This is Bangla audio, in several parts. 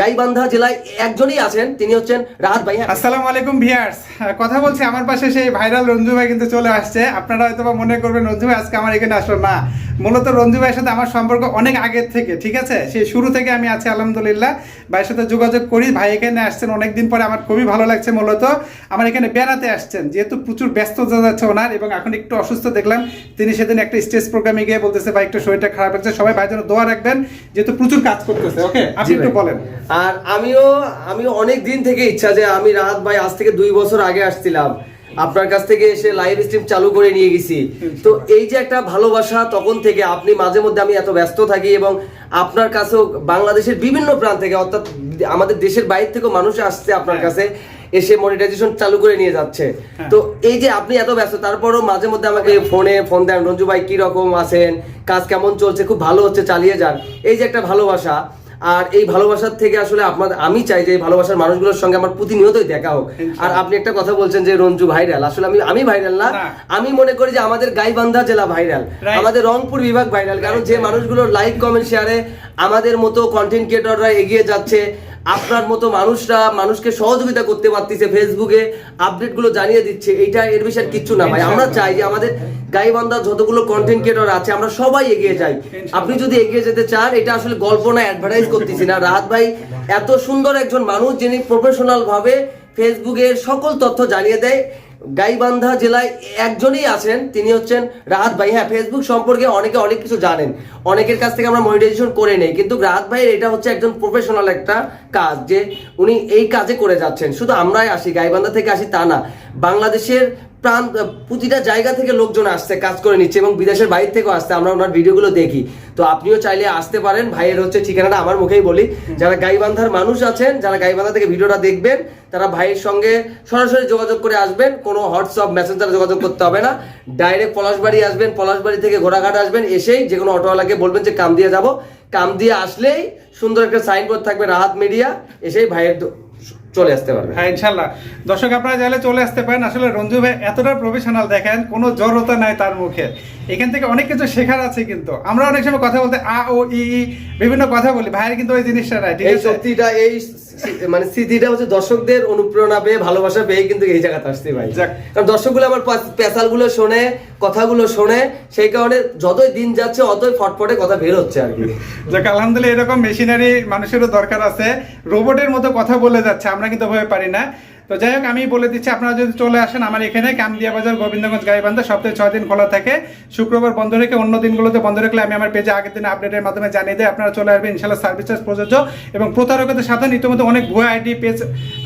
গাইবান্ধা জেলায় একজনই আছেন তিনি হচ্ছেন রাহাত ভাই। হ্যাঁ। আসসালামু আলাইকুম ভিয়ার্স। কথা বলছি আমার পাশে সেই ভাইরাল রঞ্জু ভাই কিন্তু চলে আসছে। আপনারা হয়তো মনে করবেন রঞ্জু ভাই আজকে আমার এখানে আসলো না। মূলত রঞ্জু ভাইয়ের সাথে আমার সম্পর্ক অনেক আগের থেকে ঠিক আছে? সেই শুরু থেকে আমি আছি আলহামদুলিল্লাহ। ভাইয়ের সাথে যোগাযোগ করি ভাই এখানে আসছেন অনেকদিন পরে আমার খুবই ভালো লাগছে মূলত। আমার এখানে বেড়াতে আসছেন যেহেতু প্রচুর ব্যস্ত যাচ্ছে ওনার এবং এখন একটু অসুস্থ দেখলাম। তিনি সেদিন একটা স্টেজ প্রোগ্রামে গিয়ে বলতেছে ভাই একটু শরীরটা খারাপ লাগছে। সবাই ভাই জন্য দোয়া রাখবেন যেহেতু প্রচুর কাজ করতেছে ওকে আপনি একটু বলেন। আর আমিও আমিও অনেক দিন থেকে ইচ্ছা যে আমি রাহাত ভাই আজ থেকে দুই বছর আগে আসছিলাম আপনার কাছ থেকে এসে লাইভ স্ট্রিম চালু করে নিয়ে গেছি তো এই যে একটা ভালোবাসা তখন থেকে আপনি মাঝে মধ্যে আমি এত ব্যস্ত থাকি এবং আপনার কাছেও বাংলাদেশের বিভিন্ন প্রান্ত থেকে অর্থাৎ আমাদের দেশের বাইরে থেকেও মানুষ আসছে আপনার হ্যাঁ। কাছে এসে মনিটাইজেশন চালু করে নিয়ে যাচ্ছে হ্যাঁ। তো এই যে আপনি এত ব্যস্ত তারপরও মাঝে মধ্যে আমাকে ফোনে ফোন দেন রঞ্জু ভাই কি রকম আছেন কাজ কেমন চলছে খুব ভালো হচ্ছে চালিয়ে যান এই যে একটা ভালোবাসা আর এই ভালোবাসার থেকে আসলে আপনাদের আমি চাই যে এই ভালোবাসার মানুষগুলোর সঙ্গে আমার প্রতিনিয়তই দেখা হোক। আর আপনি একটা কথা বলছেন যে রঞ্জু ভাইরাল আসলে আমি আমি ভাইরাল না। না। আমি মনে করি যে আমাদের গাইবান্ধা জেলা ভাইরাল আমাদের রংপুর বিভাগ ভাইরাল কারণ যে মানুষগুলোর লাইক কমেন্ট শেয়ারে আমাদের মতো কন্টেন্ট ক্রিয়েটররা এগিয়ে যাচ্ছে। আপনার মতো মানুষরা মানুষকে সহযোগিতা করতে পারতেছে ফেসবুকে আপডেটগুলো জানিয়ে দিচ্ছে এটা এর বিষয়ে কিচ্ছু না ভাই। আমরা চাই যে আমাদের গাইবান্ধার যতগুলো কন্টেন্ট ক্রিয়েটর আছে আমরা সবাই এগিয়ে যাই। আপনি যদি এগিয়ে যেতে চান এটা আসলে গল্প না অ্যাডভার্টাইজ করতেছি না। রাহাত ভাই এত সুন্দর একজন মানুষ যিনি প্রফেশনাল ভাবে ফেসবুকের সকল তথ্য জানিয়ে দেয়। গাইবান্ধা জেলায় একজনই আছেন, তিনি হচ্ছেন রাহাত ভাই। হ্যাঁ ফেসবুক সম্পর্কে অনেকে অনেক কিছু জানেন। অনেকের কাছ থেকে আমরা মনিটাইজেশন করে নেই। কিন্তু রাহাত ভাইয়ের এটা হচ্ছে একজন প্রফেশনাল একটা কাজ, যে উনি এই কাজে করে যাচ্ছেন। শুধু আমরাই আসি, গাইবান্ধা থেকে আসি তা না। বাংলাদেশের প্রান্ত প্রতিটা জায়গা থেকে লোকজন আসছে কাজ করে নিচ্ছে এবং বিদেশের বাইরে থেকেও আসছে। আমরা ওনার ভিডিওগুলো দেখি। তো আপনিও চাইলে আসতে পারেন। ভাইয়ের হচ্ছে ঠিকানাটা আমার মুখেই বলি। যারা গাইবান্ধার মানুষ আছেন যারা গাইবান্ধা থেকে ভিডিওটা দেখবেন তারা ভাইয়ের সঙ্গে সরাসরি যোগাযোগ করে আসবেন। কোনো হোয়াটসঅ্যাপ মেসেঞ্জারে যোগাযোগ করতে হবে না। ডাইরেক্ট পলাশবাড়ি আসবেন পলাশবাড়ি থেকে ঘোড়াঘাট আসবেন এসেই যে কোনো অটোওয়ালাকে বলবেন যে কাম দিয়ে যাব। কাম দিয়ে আসলেই সুন্দর একটা সাইনবোর্ড থাকবে রাহাত মিডিয়া এসেই ভাইয়ের চলে আসতে পারবে। হ্যাঁ ইনশাল্লাহ। দর্শক আপনারা চাইলে চলে আসতে পারেন। আসলে রঞ্জু ভাই এতটা প্রফেশনাল দেখেন কোনো জড়তা নাই তার মুখে। এখান থেকে অনেক কিছু শেখার আছে কিন্তু। আমরা অনেক সময় কথা বলতে আ ও ই বিভিন্ন কথা বলি। ভাইয়ের কিন্তু ওই জিনিসটা নাই ঠিক এই আছে? এই মানে স্মৃতিটা হচ্ছে দর্শকদের অনুপ্রেরণা পেয়ে ভালোবাসা পেয়ে কিন্তু এই জায়গাতে আসতে ভাই। কারণ দর্শকগুলো আমার পেশালগুলো শোনে কথাগুলো শোনে সেই কারণে যতই দিন যাচ্ছে অতই ফটফটে কথা বের হচ্ছে আর কি। যাক আলহামদুলিল্লাহ এরকম মেশিনারি মানুষেরও দরকার আছে। রোবটের মতো কথা বলে যাচ্ছে আমরা কিন্তু ভাবে পারি না। তো যাই হোক, আমি বলে দিচ্ছি, আপনারা যদি চলে আসেন আমার এখানে কামদিয়া বাজার গোবিন্দগঞ্জ, গাইবান্ধা, সপ্তাহে ছয় দিন খোলা থাকে। শুক্রবার বন্ধ রেখে অন্য দিনগুলোতে বন্ধ রাখলে আমি আমার পেজে আগের দিন আপডেটের মাধ্যমে জানিয়ে দেয় আপনারা চলে আসবেন ইনশাল্লাহ সার্ভিস চার্জ প্রযোজ্য। এবং প্রতারকদের সাথে ইতিমধ্যে অনেক ভুয়া আইডি পেজ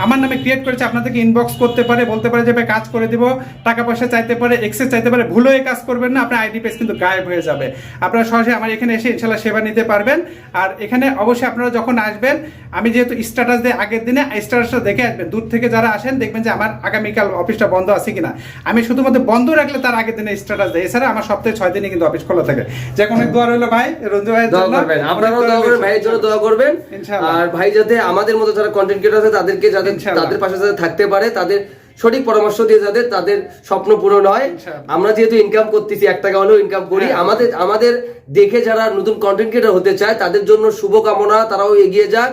আমার নামে ক্রিয়েট করেছে, আপনাদেরকে ইনবক্স করতে পারে, বলতে পারে যে, ভাই, কাজ করে দিব, টাকা পয়সা চাইতে পারে এক্সেস চাইতে পারে, ভুল হয়ে কাজ করবেন না, আপনার আইডি পেজ কিন্তু গায়েব হয়ে যাবে। আপনারা সহজে আমার এখানে এসে ইনশাল্লাহ সেবা নিতে পারবেন। আর এখানে অবশ্যই আপনারা যখন আসবেন, আমি যেহেতু স্ট্যাটাস দিয়ে আগের দিনে স্ট্যাটাসটা দেখে আসবেন। দূর থেকে যারা আসেন দেখবেন যে আমার আগামীকাল অফিসটা বন্ধ আছে কিনা। আমি শুধুমাত্র বন্ধ রাখলে তার আগের দিনে স্ট্যাটাস দেয়। এছাড়া আমার সপ্তাহে ছয় দিনে কিন্তু অফিস খোলা থাকে। যে কোনো দোয়া রইল ভাই রঞ্জু ভাই দোয়া করবেন। আপনারাও দোয়া করবেন ভাইয়ের জন্য দোয়া করবেন। ইনশাআল্লাহ। আর ভাই যাতে আমাদের মতো যারা কন্টেন্ট ক্রিয়েটর আছে তাদেরকে যাতে। তাদের পাশে যাতে থাকতে পারে তাদের সঠিক পরামর্শ দিয়ে যাতে তাদের স্বপ্ন পূরণ হয়। আমরা যেহেতু ইনকাম করতেছি এক টাকা হলেও ইনকাম করি। হ্যাঁ। আমাদের আমাদের দেখে যারা নতুন কন্টেন্ট ক্রিয়েটর হতে চায় তাদের জন্য শুভকামনা তারাও এগিয়ে যাক।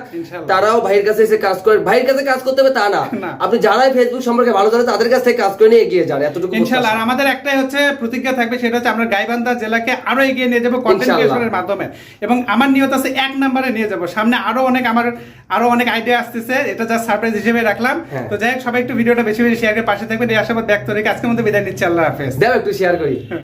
তারাও ভাইয়ের কাছে এসে কাজ করে ভাইয়ের কাছে কাজ করতে হবে তা না। আপনি যারাই ফেসবুক সম্পর্কে ভালো জানেন তাদের কাছ থেকে কাজ করে নিয়ে এগিয়ে যান এতটুকু ইনশাল্লাহ আর আমাদের একটাই হচ্ছে প্রতিজ্ঞা থাকবে সেটা হচ্ছে আমরা গাইবান্ধা জেলাকে আরও এগিয়ে নিয়ে যাব কন্টেন্ট ক্রিয়েশনের মাধ্যমে। এবং আমার নিয়ত আছে এক নম্বরে নিয়ে যাব। সামনে আরও অনেক আমার আরও অনেক আইডিয়া আসতেছে এটা যা সারপ্রাইজ হিসেবে রাখলাম। হ্যাঁ। তো যাই হোক সবাই একটু ভিডিওটা বেশি বেশি শেয়ার করে পাশে থাকবেন, এই আশাবাদ ব্যক্ত রেখে আজকের মধ্যে বিদায় নিচ্ছি, আল্লাহ হাফেজ। দেখো একটু শেয়ার করি।